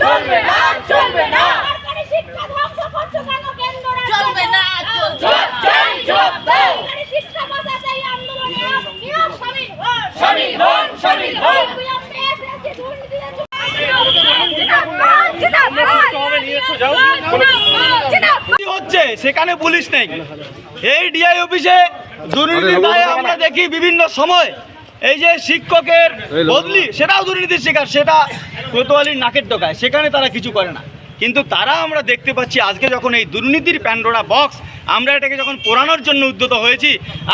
চলবে না চলবে না, চলবে না। হচ্ছে? সেখানে পুলিশ নেই। এই ডিআই অফিসে দুর্নীতির দায়ে আমরা দেখি বিভিন্ন সময় এই যে শিক্ষকের বদলি সেটাও দুর্নীতির শিকার সেটা কোতোয়ালির নাকের টোকায় সেখানে তারা কিছু করে না। কিন্তু তারা আমরা দেখতে পাচ্ছি আজকে যখন এই দুর্নীতির প্যান্ডোরা বক্স আমরা এটাকে যখন পোড়ানোর জন্য উদ্যত হয়েছি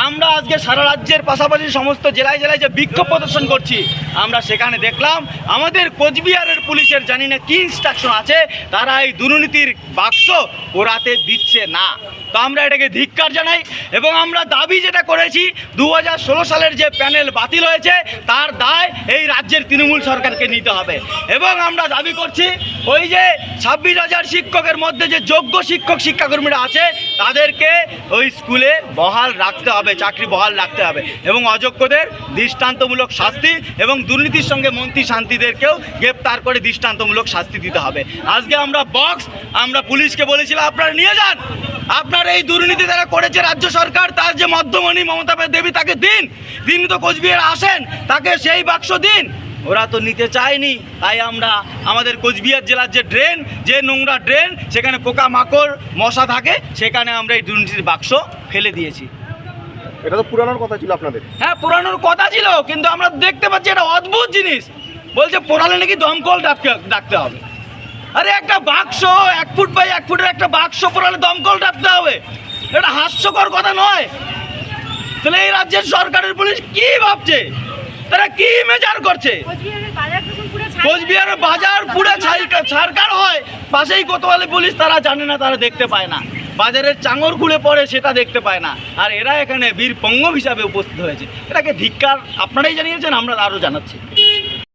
আমরা আজকে সারা রাজ্যের পাশাপাশি সমস্ত জেলায় জেলায় যে বিক্ষোভ প্রদর্শন করছি আমরা সেখানে দেখলাম, আমাদের কোচবিহারের পুলিশের জানি না কী ইনস্ট্রাকশন আছে, তারা এই দুর্নীতির বাক্স পোড়াতে দিচ্ছে না। তো আমরা এটাকে ধিক্কার জানাই এবং আমরা দাবি যেটা করেছি দু হাজার ষোলো সালের যে প্যানেল বাতিল হয়েছে, তার দায় এই রাজ্যের তৃণমূল সরকারকে নিতে হবে। এবং আমরা দাবি করছি, ওই যে ছাব্বিশ হাজার শিক্ষকের মধ্যে যে যোগ্য শিক্ষক শিক্ষাকর্মীরা আছে, তাদেরকে ওই স্কুলে বহাল রাখতে হবে, চাকরি বহাল রাখতে হবে এবং অযোগ্যদের দৃষ্টান্তমূলক শাস্তি এবং দুর্নীতির সঙ্গে মন্ত্রী শান্তিদেরকেও গ্রেপ্তার করে দৃষ্টান্তমূলক শাস্তি দিতে হবে। আজকে আমরা বক্স আমরা পুলিশকে বলেছিলাম, আপনারা নিয়ে যান। আপনার এই দুর্নীতি যারা করেছে রাজ্য সরকার, তার যে মধ্যমণি মমতা দেবী, তাকে দিন। তিনি তো কোচবিহার আসেন, তাকে সেই বাক্স দিন। ওরা তো নিতে চায়নি। তাই আমরা আমাদের কোচবিহার জেলার যে ড্রেন, যে নোংরা ড্রেন, সেখানে পোকা মাকড় মশা থাকে, সেখানে আমরা এই দুর্নীতির বাক্স ফেলে দিয়েছি। এটা তো পুরানোর কথা ছিল আপনাদের। হ্যাঁ পুরানোর কথা ছিল কিন্তু আমরা দেখতে পাচ্ছি এটা অদ্ভুত জিনিস। বলছে পোড়ালে নাকি দমকল ডাকতে ডাকতে হবে। আরে একটা বাক্স এক ফুট বাই এক ফুটের একটা বাক্স পোড়ালে দমকল ডাকতে হবে। এটা হাস্যকর কথা নয়। তাহলে এই রাজ্যের সরকারের পুলিশ কি ভাবছে? তারা কি মেজার করছে? কোচবিহারের বাজার পুরো ছাড়কার হয়। পাশেই কোতোয়ালি পুলিশ তারা জানে না তারা দেখতে পায় না। বাজারের চাঙর খুলে পড়ে সেটা দেখতে পায় না। আর এরা এখানে বীর পঙ্গম হিসাবে উপস্থিত হয়েছে। এটাকে ধিক্কার আপনারাই জানিয়েছেন, আমরা আরও জানাচ্ছি।